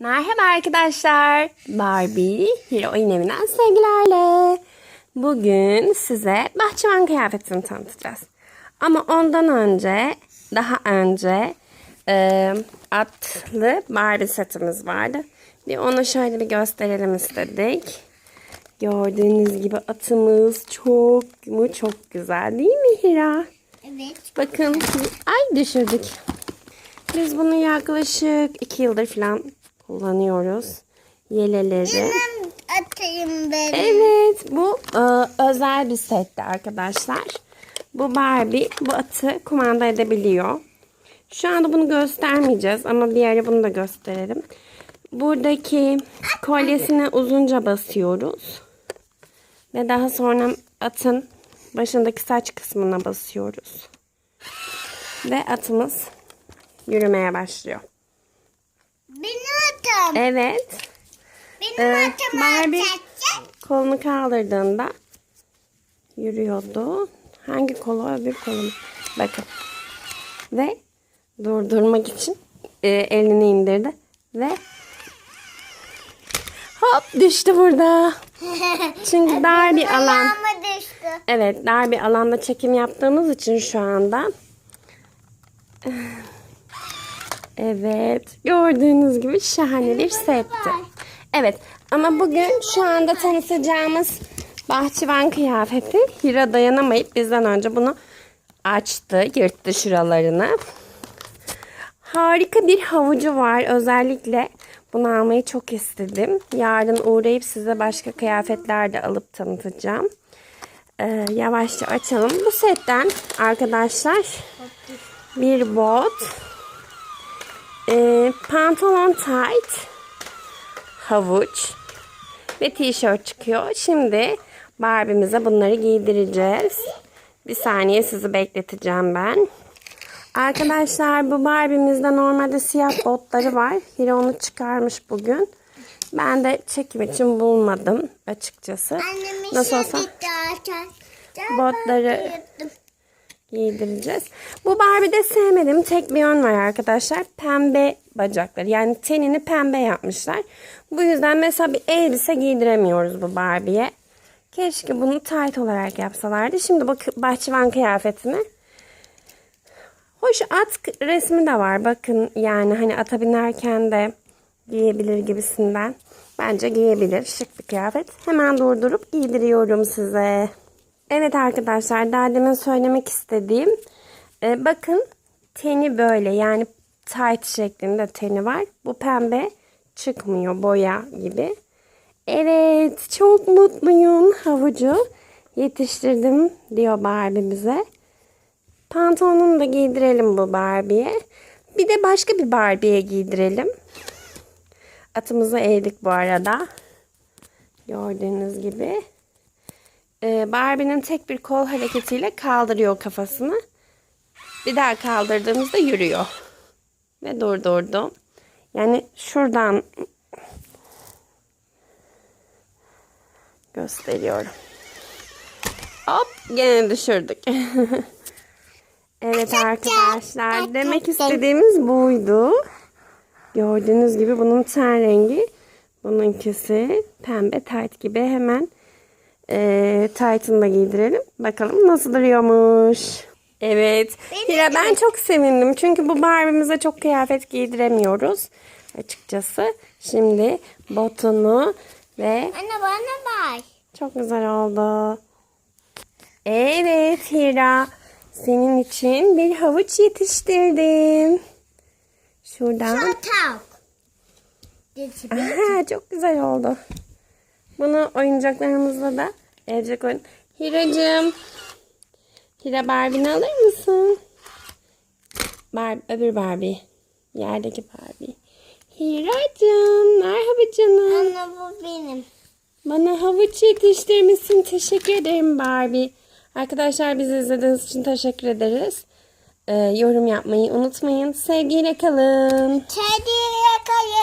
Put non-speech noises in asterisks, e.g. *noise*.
Merhaba arkadaşlar. Barbie Hero Oyun Evi'nden sevgilerle. Bugün size bahçıvan kıyafetini tanıtacağız. Ama ondan önce, daha önce e, atlı Barbie setimiz vardı. Bir onu şöyle bir gösterelim istedik. Gördüğünüz gibi atımız çok mu çok güzel değil mi Hira? Evet. Bakın ay düşürdük. Biz bunu yaklaşık iki yıldır falan kullanıyoruz. Yeleleri. Atayım benim. Evet bu e, özel bir setti arkadaşlar. Bu Barbie bu atı kumanda edebiliyor. Şu anda bunu göstermeyeceğiz ama bir ara bunu da gösterelim. Buradaki kolyesine uzunca basıyoruz. Ve daha sonra atın başındaki saç kısmına basıyoruz. Ve atımız yürümeye başlıyor. Benim atam. Evet. Benim Ee, Barbie kolunu kaldırdığında yürüyordu. Hangi kolu öbür kolu mu? Bakın. Ve durdurmak için e, elini indirdi. Ve hop düştü burada. *laughs* Çünkü dar bir alan. Evet dar bir alanda çekim yaptığımız için şu anda. Evet gördüğünüz gibi şahane bir setti. Evet ama bugün şu anda tanıtacağımız bahçıvan kıyafeti Hira dayanamayıp bizden önce bunu açtı yırttı şuralarını. Harika bir havucu var özellikle bunu almayı çok istedim. Yarın uğrayıp size başka kıyafetler de alıp tanıtacağım. Ee, yavaşça açalım. Bu setten arkadaşlar bir bot, e, pantolon tight, havuç ve tişört çıkıyor. Şimdi Barbie'mize bunları giydireceğiz. Bir saniye sizi bekleteceğim ben. Arkadaşlar bu Barbie'mizde normalde siyah botları var. Hira onu çıkarmış bugün. Ben de çekim için bulmadım açıkçası. Annem işe Nasıl olsa gitti açar. botları giydireceğiz. Bu Barbie'de sevmediğim tek bir yön var arkadaşlar. Pembe bacakları. Yani tenini pembe yapmışlar. Bu yüzden mesela bir elbise giydiremiyoruz bu Barbie'ye. Keşke bunu tight olarak yapsalardı. Şimdi bak bahçıvan kıyafetini. Hoş at resmi de var. Bakın yani hani ata binerken de giyebilir gibisinden. Bence giyebilir. Şık bir kıyafet. Hemen durdurup giydiriyorum size. Evet arkadaşlar daha demin söylemek istediğim. e, bakın teni böyle yani tight şeklinde teni var. Bu pembe çıkmıyor boya gibi. Evet çok mutluyum. Havucu yetiştirdim diyor Barbie bize. Pantolonunu da giydirelim bu Barbie'ye. Bir de başka bir Barbie'ye giydirelim. Atımızı eğdik bu arada. Gördüğünüz gibi. Ee, Barbie'nin tek bir kol hareketiyle kaldırıyor kafasını. Bir daha kaldırdığımızda yürüyor. Ve durdurdu. Yani şuradan gösteriyorum. Hop gene düşürdük. *laughs* evet arkadaşlar demek istediğimiz buydu. Gördüğünüz gibi bunun ten rengi bununkisi pembe tight gibi hemen e, tight'ını da giydirelim. Bakalım nasıl duruyormuş. Evet. Hira ben çok sevindim. Çünkü bu Barbie'mize çok kıyafet giydiremiyoruz. Açıkçası. Şimdi botunu ve Anne bana bak. çok güzel oldu. Evet Hira. Senin için bir havuç yetiştirdim. Şuradan. Aha, çok güzel oldu. Bunu oyuncaklarımızla da evcek oyun. Hiracığım. Hira Barbie'ni alır mısın? Bar öbür Barbie. Yerdeki Barbie. Hiracığım. Merhaba canım. Anne bu benim. Bana havuç yetiştirmişsin. Teşekkür ederim Barbie. Arkadaşlar bizi izlediğiniz için teşekkür ederiz. Ee, yorum yapmayı unutmayın. Sevgiyle kalın. Kediye yakayım.